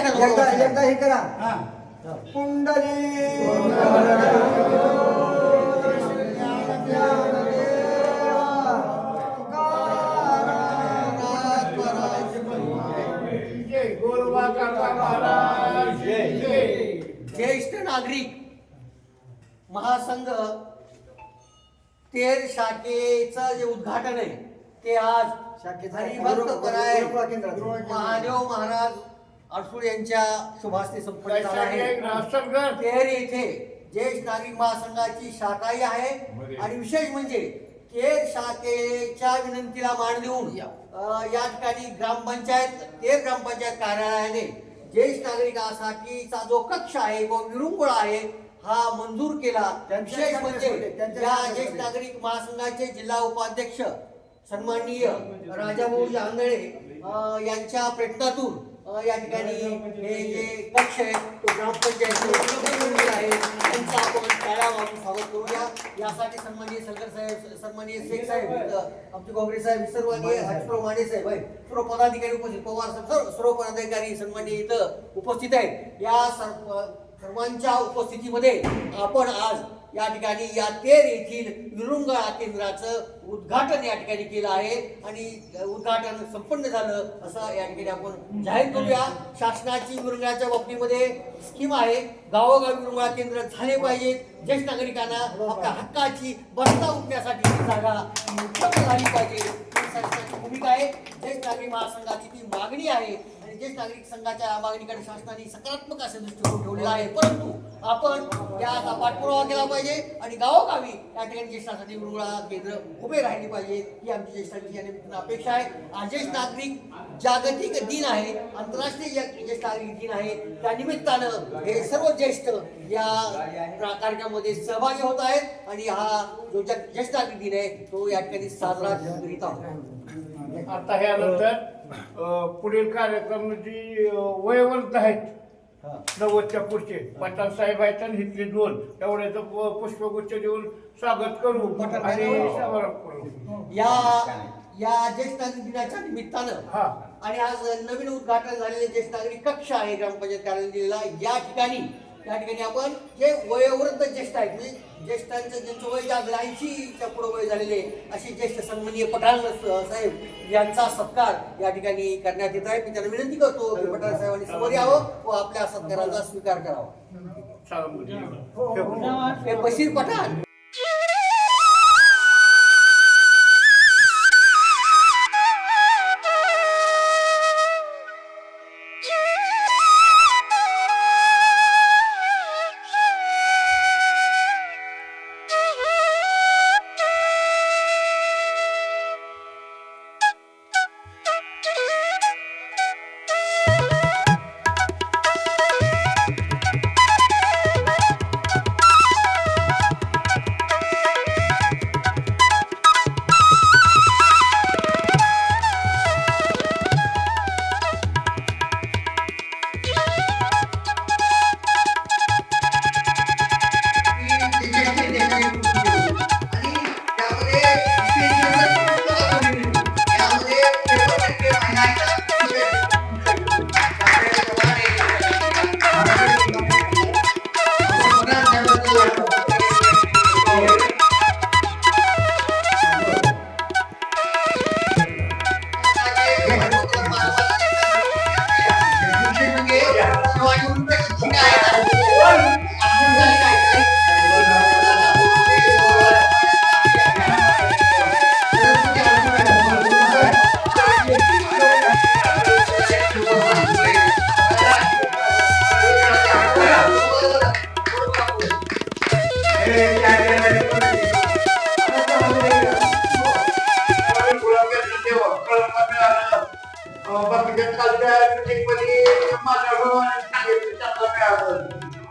एकदा हे करा. हा. जय ज्येष्ठ नागरिक महासंघ तेर शाखेचं जे उद्घाटन आहे ते आज हरिभक्त कराय. महादेव महाराज अडसूळ यांच्या शुभास्ते संपन्न झाला आहे. येथे ज्येष्ठ नागरिक महासंघाची शाखाही आहे. आणि विशेष म्हणजे तेर शाखेच्या विनंतीला मान देऊन या. ठिकाणी ग्रामपंचायत तेर ग्रामपंचायत कार्यालयाने ज्येष्ठ नागरिकांसाठीचा जो कक्ष आहे व विरुंगुळा आहे हा मंजूर केला. विशेष म्हणजे त्यांच्या या ज्येष्ठ नागरिक महासंघाचे जिल्हा उपाध्यक्ष सन्माननीय राजाभाऊ आंधळे अ, यांच्या प्रयत्नातून या ठिकाणी हे जे कक्ष आहे तो ग्रामपंचायत आहे त्यांचं आपण टाळ्या वाजून स्वागत करूया. यासाठी सन्माननीय सलगर साहेब सन्माननीय शेख साहेब आमचे काँग्रेस साहेब सर्व हजप्रभ माने साहेब आहे सर्व पदाधिकारी उपस्थित पवार साहेब सर्व पदाधिकारी सन्माननीय इथं उपस्थित आहेत. या सर्वांच्या उपस्थितीमध्ये आपण आज या ठिकाणी या तेर येथील विरुंगळा केंद्राचं उद्घाटन या ठिकाणी केलं आहे. आणि उद्घाटन संपन्न झालं असं या ठिकाणी आपण जाहीर करूया. शासनाची विरुंगळाच्या बाबतीमध्ये स्कीम आहे. गावोगावी विरुंगळा केंद्र झाले पाहिजेत. ज्येष्ठ नागरिकांना आपल्या हक्काची बसता उठण्यासाठी ही जागा उपलब्ध झाली पाहिजे. ही शासनाची भूमिका आहे. ज्येष्ठ नागरिक महासंघाची ती मागणी आहे. ज्येष्ठ नागरिक संघाच्या मागणीकडे शासनाने सकारात्मक असे दृष्टिकोन ठेवलेला आहे. परंतु आपण याचा पाठपुरावा केला पाहिजे आणि गावोगावी या ठिकाणी ज्येष्ठासाठी उरुळा केंद्र उभे राहिली पाहिजे ही आमची ज्येष्ठांची या निमित्तानं अपेक्षा आहे. हा ज्येष्ठ नागरिक जागतिक दिन आहे आंतरराष्ट्रीय ज्येष्ठ नागरिक दिन आहे. त्या निमित्तानं हे सर्व ज्येष्ठ या कार्यक्रमामध्ये सहभागी होत आहेत आणि हा जो ज्येष्ठ नागरिक दिन आहे तो या ठिकाणी साजरा करीत आहोत. आता ह्यानंतर पुढील कार्यक्रम जी अ, वयोवृद्ध आहेत नव्वदच्या पुढचे पठाण साहेब आहेत आणि इथले दोन एवढ्याचं पुष्पगुच्छ देऊन स्वागत करू आणि. समारोप करू. या या ज्येष्ठ नागरिक दिनाच्या निमित्तानं हा. आणि आज नवीन उद्घाटन झालेले ज्येष्ठ नागरिक कक्ष आहे ग्रामपंचायत कार्यालय दिलेला या ठिकाणी या ठिकाणी आपण जे वयोवृद्ध ज्येष्ठ आहेत म्हणजे ज्येष्ठांचं ज्यांचं वय जागलं ऐंशीच्या पुढे वय झालेले असे ज्येष्ठ सन्माननीय पठाण साहेब यांचा सत्कार या ठिकाणी करण्यात येत आहे. मी त्यांना विनंती करतो की पठाण साहेबांनी समोर यावं व आपल्या सत्काराचा स्वीकार करावा. हे बशीर पठाण.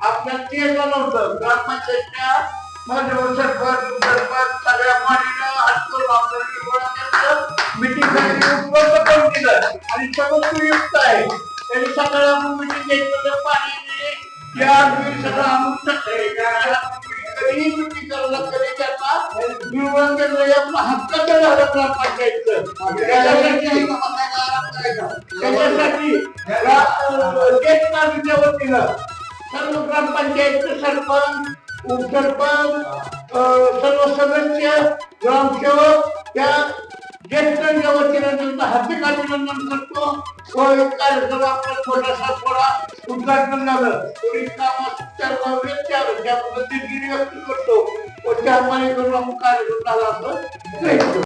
आपल्या ते ग्रामपंचायतच्या सरकार सगळ्या पाणीनं हात करून आपल्याला मिटिंग उपलब्ध करून दिलं. आणि सगळं सुयुक्त आहे. त्यांनी सकाळी आपण मिटिंग घेतलं पाणी या सगळं आणून टाकलंय कधी मिटिंग करायला कधी त्यांना निवडून आपला हक्क झाला ग्रामपंचायतचं. त्याच्यासाठी त्याच्यासाठी रा- देश वतीनं सर्व ग्रामपंचायतचे सरपंच उपसरपंच सर्व सदस्य ग्रामसेवक त्या ज्येष्ठांच्या वतीनं त्यांचं हार्दिक अभिनंदन करतो. व एक कार्यक्रम आपला थोडा उद्घाटन झालं. थोडी कामात व्यक्ती त्याबद्दल दिलगिरी व्यक्त करतो. व त्यामध्ये करून आपण कार्यक्रम झाला असं